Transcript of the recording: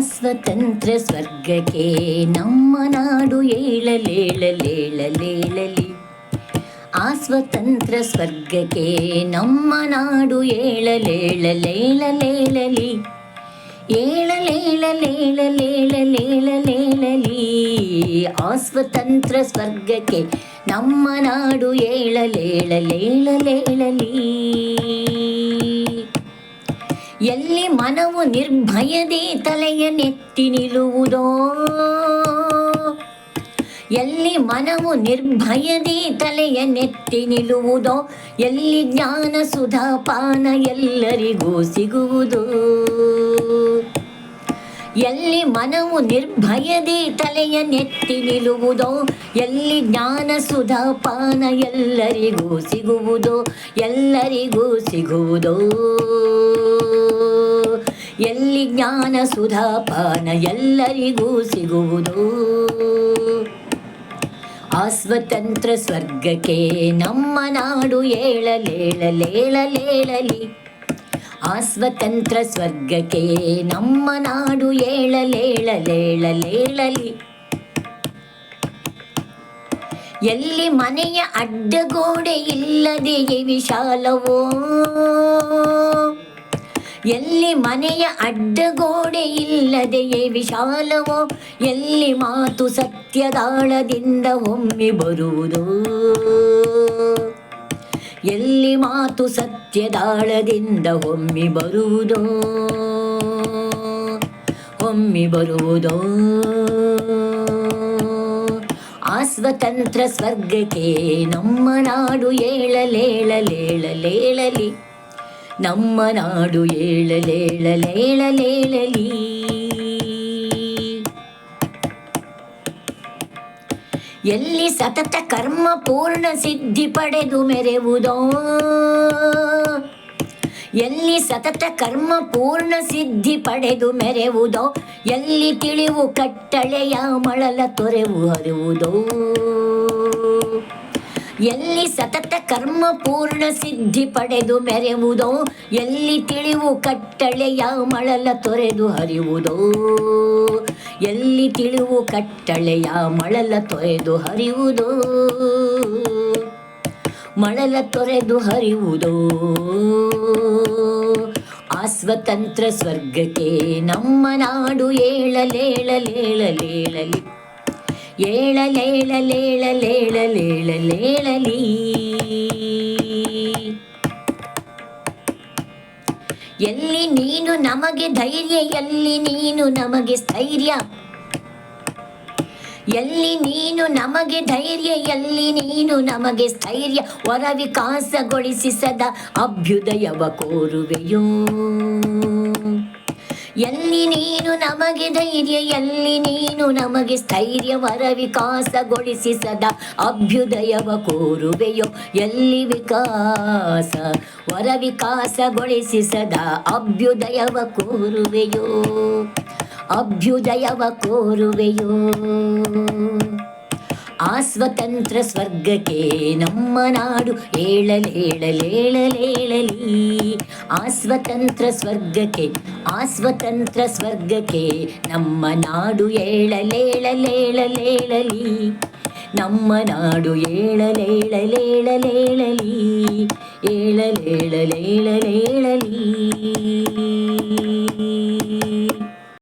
ಸ್ವಾತಂತ್ರ್ಯ ಸ್ವರ್ಗಕ್ಕೆ ನಮ್ಮ ನಾಡು ಏಳಲೇಳಲೇಳಲೇಳಲಿ. ಆ ಸ್ವತಂತ್ರ ಸ್ವರ್ಗಕ್ಕೆ ನಮ್ಮ ನಾಡು ಏಳಲೇಳಲೇಳಲೇಳಲಿ. ಏಳಲೇಳಲೇಳಲೇಳಲೇಳಲೇಳಲಿ ಆ ಸ್ವತಂತ್ರ ಸ್ವರ್ಗಕ್ಕೆ ನಮ್ಮ ನಾಡು ಏಳಲೇಳಲೇಳಲೇಳಲಿ. ಎಲ್ಲಿ ಮನವು ನಿರ್ಭಯದೆ ತಲೆಯ ನೆತ್ತಿ ನಿಲ್ಲುವುದೋ? ಎಲ್ಲಿ ಮನವು ನಿರ್ಭಯದೆ ತಲೆಯ ನೆತ್ತಿ ನಿಲ್ಲುವುದೋ? ಎಲ್ಲಿ ಜ್ಞಾನ ಸುಧಾಪಾನ ಎಲ್ಲರಿಗೂ ಸಿಗುವುದು? ಎಲ್ಲಿ ಮನವು ನಿರ್ಭಯದೆ ತಲೆಯ ನೆತ್ತಿ ನಿಲ್ಲುವುದೋ? ಎಲ್ಲಿ ಜ್ಞಾನ ಸುಧಾಪಾನ ಎಲ್ಲರಿಗೂ ಸಿಗುವುದು? ಎಲ್ಲರಿಗೂ ಸಿಗುವುದೋ? ಎಲ್ಲಿ ಜ್ಞಾನ ಸುಧಾಪಾನ ಎಲ್ಲರಿಗೂ ಸಿಗುವುದು? ಆಸ್ವತಂತ್ರ ಸ್ವತಂತ್ರ ಸ್ವರ್ಗಕ್ಕೆ ನಮ್ಮ ನಾಡು ಏಳಲೇಳಲೇಳಲೇಳಲಿ. ಆಸ್ವತಂತ್ರ ಸ್ವತಂತ್ರ ಸ್ವರ್ಗಕ್ಕೆ ನಮ್ಮ ನಾಡು ಏಳಲೇಳಲೇಳಲೇಳಲಿ. ಎಲ್ಲಿ ಮನೆಯ ಅಡ್ಡಗೋಡೆ ಇಲ್ಲದೆಯೇ ವಿಶಾಲವೋ? ಎಲ್ಲಿ ಮನೆಯ ಅಡ್ಡಗೋಡೆ ಇಲ್ಲದೆಯೇ ವಿಶಾಲವೋ, ಎಲ್ಲಿ ಮಾತು ಸತ್ಯದಾಳದಿಂದ ಒಮ್ಮೆ ಬರುವುದು. ಎಲ್ಲಿ ಮಾತು ಸತ್ಯದಾಳದಿಂದ ಒಮ್ಮೆ ಬರುವುದೋ. ಒಮ್ಮೆ ಬರುವುದೋ. ಆ ಸ್ವತಂತ್ರ ಸ್ವರ್ಗಕ್ಕೆ ನಮ್ಮ ನಾಡು ಏಳಲೇಳಲೇಳಲೇಳಲಿ. ನಮ್ಮ ನಾಡು ಏಳಲೇಳಲೇಳಲೇಳಲಿ. ಎಲ್ಲಿ ಸತತ ಕರ್ಮ ಪೂರ್ಣ ಸಿದ್ಧಿ ಪಡೆದು ಮೆರೆವುದೋ, ಎಲ್ಲಿ ಸತತ ಕರ್ಮ ಪೂರ್ಣ ಸಿದ್ಧಿ ಪಡೆದು ಮೆರೆವುದೋ, ಎಲ್ಲಿ ತಿಳಿವು ಕಟ್ಟಳೆಯ ಮಳಲ ತೊರೆವು ಹರಿವುದೋ ಎಲ್ಲಿ ಸತತ ಕರ್ಮ ಪೂರ್ಣ ಸಿದ್ಧಿ ಪಡೆದು ಮೆರೆವುದೋ ಎಲ್ಲಿ ತಿಳಿವು ಕಟ್ಟಳೆಯ ಮಳಲ ತೊರೆದು ಹರಿವುದೋ ಎಲ್ಲಿ ತಿಳಿವು ಕಟ್ಟಳೆಯ ಮಳಲ ತೊರೆದು ಹರಿವುದೋ ಮಳಲ ತೊರೆದು ಹರಿವುದೋ ಆಸ್ವತಂತ್ರ ಸ್ವತಂತ್ರ ಸ್ವರ್ಗಕ್ಕೆ ನಮ್ಮ ನಾಡು ಏಳಲೇಳಲೇಳಲೇಳಲಿ. ಏಳಲೇಳಲೇಳಲೇಳಲೇಳಲೇಳಲಿ ಎಲ್ಲಿ ನೀನು ನಮಗೆ ಧೈರ್ಯ, ಎಲ್ಲಿ ನೀನು ನಮಗೆ ಸ್ಥೈರ್ಯ. ಎಲ್ಲಿ ನೀನು ನಮಗೆ ಧೈರ್ಯ, ಎಲ್ಲಿ ನೀನು ನಮಗೆ ಸ್ಥೈರ್ಯ. ವರ ವಿಕಾಸಗೊಳಿಸಿ ಸದಾ ಅಭ್ಯುದಯವ ಕೋರುವೆಯೋ. ಎಲ್ಲಿ ನೀನು ನಮಗೆ ಧೈರ್ಯ, ಎಲ್ಲಿ ನೀನು ನಮಗೆ ಸ್ಥೈರ್ಯ ವಿಕಾಸಗೊಳಿಸಿ ಸದಾ ಅಭ್ಯುದಯವ ಕೋರುವೆಯೋ. ಎಲ್ಲಿ ವಿಕಾಸ ವರ ವಿಕಾಸಗೊಳಿಸಿ ಸದಾ ಅಭ್ಯುದಯವ ಕೋರುವೆಯೋ. ಅಭ್ಯುದಯವ ಕೋರುವೆಯೋ. ಆ ಸ್ವತಂತ್ರ ಸ್ವರ್ಗಕ್ಕೆ ನಮ್ಮ ನಾಡು ಏಳಲೇಳಲೇಳಲೇಳಲಿ ಆ ಸ್ವತಂತ್ರ ಸ್ವರ್ಗಕ್ಕೆ ಆ ಸ್ವತಂತ್ರ ಸ್ವರ್ಗಕ್ಕೆ ನಮ್ಮ ನಾಡು ಏಳಲೇಳಲೇಳಲೇಳಲಿ ನಮ್ಮ ನಾಡು ಏಳಲೇಳಲೇಳಲೇಳಲಿ ಏಳಲೇಳಲೇಳಲೇಳಲಿ